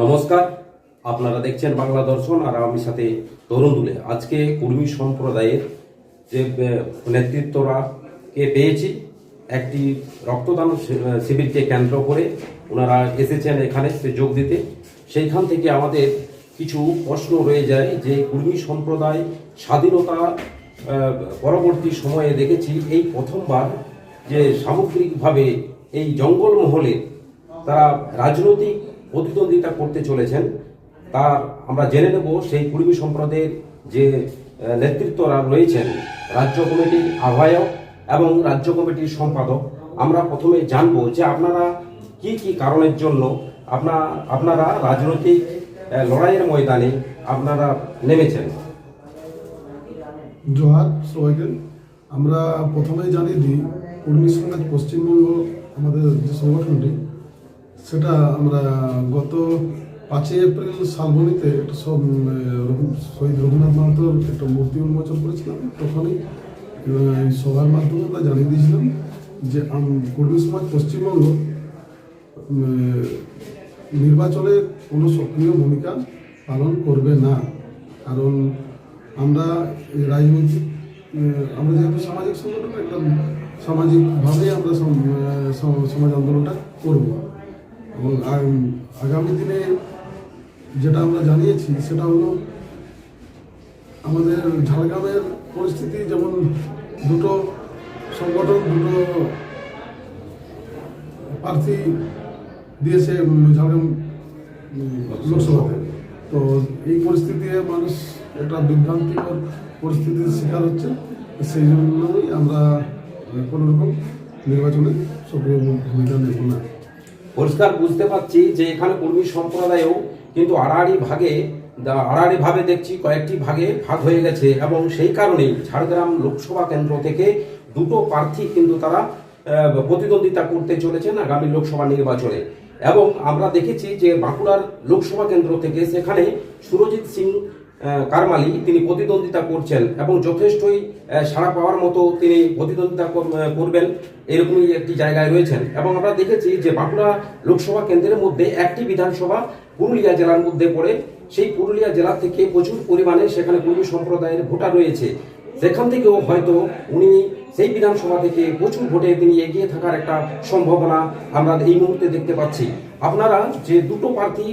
নমস্কার। আপনারা দেখছেন বাংলা দর্শন আর আমি সাথে তরুণ দুলে। আজকে কুর্মী সম্প্রদায়ের যে নেতৃত্বরা কে পেয়েছি, একটি রক্তদান শিবিরকে কেন্দ্র করে ওনারা এসেছেন এখানে যোগ দিতে। সেইখান থেকে আমাদের কিছু প্রশ্ন রয়ে যায় যে, কুর্মী সম্প্রদায় স্বাধীনতা পরবর্তী সময়ে দেখেছি এই প্রথমবার যে সামগ্রিকভাবে এই জঙ্গলমহলে তারা রাজনৈতিক প্রতিদ্বন্দ্বিতা করতে চলেছেন তার আমরা জেনে নেব সেই কুর্মী সম্প্রদায়ের যে নেতৃত্বরা রয়েছেন রাজ্য কমিটির আহ্বায়ক এবং রাজ্য কমিটির সম্পাদক। আমরা প্রথমে জানব যে আপনারা কি কি কারণের জন্য আপনা, আপনারা রাজনৈতিক লড়াইয়ের ময়দানে আপনারা নেমেছেন? জোহার, সবাইকে। আমরা প্রথমেই জানিয়ে দিই, কর্মী সমাজ পশ্চিমবঙ্গ আমাদের যে সংগঠনটি সেটা আমরা গত পাঁচই এপ্রিল শালবনীতে একটা সব শহীদ রঘুনাথ মাহাতোর একটা মূর্তি উন্মোচন করেছিলাম। তখনই সভার মাধ্যমে আমরা জানিয়ে দিয়েছিলাম যে কর্মী সমাজ পশ্চিমবঙ্গ নির্বাচনে কোনো সক্রিয় ভূমিকা পালন করবে না। কারণ আমরা রাজনৈতিক আমরা যেহেতু সামাজিক সংগঠন, একটা সামাজিকভাবেই আমরা সমাজ আন্দোলনটা করব। এবং আগামী দিনে যেটা আমরা জানিয়েছি সেটা হলো আমাদের ঝাড়গ্রামের পরিস্থিতি যেমন দুটো সংগঠন দুটো প্রার্থী দিয়েছে ঝাড়গ্রাম লোকসভাতে। তো এই পরিস্থিতিতে মানুষ একটা বিভ্রান্তিকর পরিস্থিতির শিকার হচ্ছে। সেই জন্যই আমরা আহ, কোনো রকম নির্বাচনে সক্রিয় ভূমিকা নেব না। পরিষ্কার বুঝতে পারছি যে এখানে কর্মী সম্প্রদায়ও কিন্তু আড়াআড়ি ভাগে, দা- আড়াআড়ি ভাবে দেখছি কয়েকটি ভাগে ভাগ হয়ে গেছে এবং সেই কারণেই ঝাড়গ্রাম লোকসভা কেন্দ্র থেকে দুটো প্রার্থী কিন্তু তারা প্রতিদ্বন্দ্বিতা করতে চলেছেন আগামী লোকসভা নির্বাচনে। এবং আমরা দেখেছি যে বাঁকুড়ার লোকসভা কেন্দ্র থেকে সেখানে সুরজিৎ সিং কারমালি, তিনি প্রতিদ্বন্দ্বিতা করছেন এবং যথেষ্টই সাড়া পাওয়ার মতো তিনি প্রতিদ্বন্দ্বিতা কর- করবেন এরকমই একটি জায়গায় রয়েছেন। এবং আমরা দেখেছি যে বাঁকুড়া লোকসভা কেন্দ্রের মধ্যে একটি বিধানসভা পুরুলিয়া জেলার মধ্যে পড়ে। সেই পুরুলিয়া জেলা থেকে প্রচুর পরিমাণে সেখানে কর্মী সম্প্রদায়ের ভোটার রয়েছে। সেখান থেকেও হয়তো উনি সেই বিধানসভা থেকে প্রচুর ভোটে তিনি এগিয়ে থাকার একটা সম্ভাবনা আমরা এই মুহূর্তে দেখতে পাচ্ছি। আপনারা যে দুটো প্রার্থী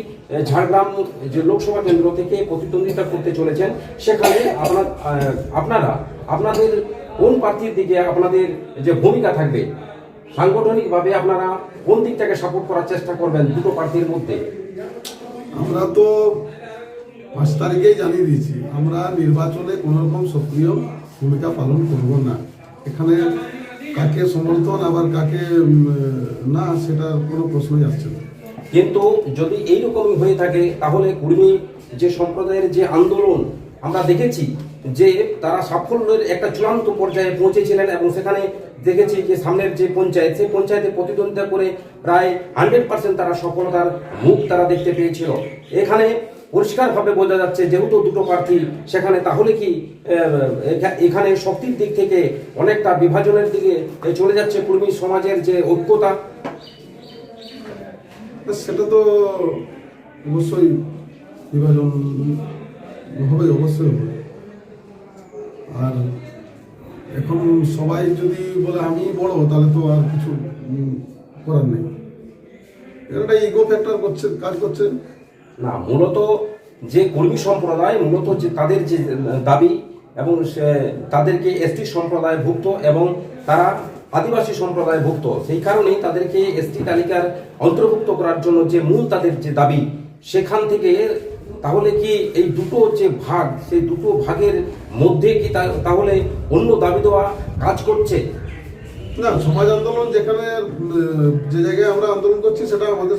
ঝাড়গ্রাম যে লোকসভা কেন্দ্র থেকে প্রতিদ্বন্দ্বিতা করতে চলেছেন, সেখানে আপনার আপনারা, আপনাদের কোন প্রার্থীর দিকে আপনাদের যে ভূমিকা থাকবে? সাংগঠনিকভাবে আপনারা কোন দিকটাকে সাপোর্ট করার চেষ্টা করবেন দুটো প্রার্থীর মধ্যে? আমরা তো পাঁচ তারিখেই জানিয়ে দিয়েছি, আমরা নির্বাচনে কোনো রকম সক্রিয় ভূমিকা পালন করব না। এখানে কাকে সমর্থন আবার কাকে না সেটার কোনো প্রশ্নই আসছে না। কিন্তু যদি এইরকমই হয়ে থাকে, তাহলে কুর্মী যে সম্প্রদায়ের যে আন্দোলন, আমরা দেখেছি যে তারা সাফল্যের একটা চূড়ান্ত পর্যায়ে পৌঁছেছিলেন এবং সেখানে দেখেছি যে সামনের যে পঞ্চায়েত, সেই পঞ্চায়েতে প্রতিদ্বন্দ্বিতা করে প্রায় হান্ড্রেড পার্সেন্ট তারা সফলতার মুখ তারা দেখতে পেয়েছিল। এখানে পরিষ্কারভাবে বোঝা যাচ্ছে, যেহেতু দুটো প্রার্থী সেখানে, তাহলে কি এখানে শক্তির দিক থেকে অনেকটা বিভাজনের দিকে চলে যাচ্ছে কর্মী সমাজের যে ঐক্যতা? সেটা তো অবশ্যই বিভাজন হবে, অবশ্যই হবে। আর এখন সবাই যদি বলে আমি বড়, তাহলে তো আর কিছু করার নেই। এটা ইগো ফ্যাক্টর করছে, কাজ করছে। না, মূলত যে কর্মী সম্প্রদায়, মূলত যে তাদের যে দাবি এবং সে- তাদেরকে এসটি সম্প্রদায় ভুক্ত এবং তারা আদিবাসী সম্প্রদায় ভুক্ত সেই কারণেই তাদেরকে এসটি তালিকার অন্তর্ভুক্ত করার জন্য যে মূল তাদের যে দাবি, সেখান থেকে তাহলে কি এই দুটো যে ভাগ, সেই দুটো ভাগের মধ্যে কি তাহলে অন্য দাবি দেওয়া কাজ করছে? না, সমাজ আন্দোলন যেখানে যে জায়গায় আমরা আন্দোলন করছি, সেটা আমাদের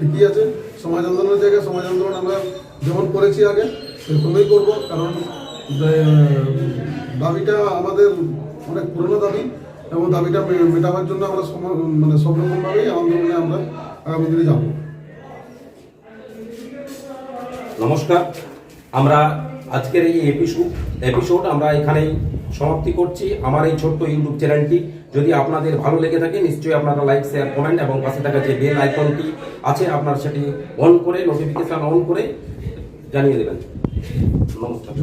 ঠিকই আছে। সমাজ আন্দোলনের জায়গায় সমাজ আন্দোলন আমরা যেমন করেছি আগে, সেরকমই করব, কারণ দাবিটা আমাদের অনেক পুরনো দাবি এবং দাবিটা মেটাবার জন্য আমরা মানে সব রকমভাবেই আন্দোলনে আমরা আগামী দিনে যাব। নমস্কার, আমরা আজকের এই এপিসোড এপিসোড আমরা এখানেই সমাপ্তি করছি। আমার এই ছোট্ট ইউটিউব চ্যানেলটি, যদি আপনাদের ভালো লেগে থাকে, নিশ্চয়ই আপনারা লাইক শেয়ার কমেন্ট এবং পাশে থাকা যে বেল আইকনটি আছে, আপনার সেটি অন করে নোটিফিকেশান অন করে জানিয়ে দেবেন। নমস্কার।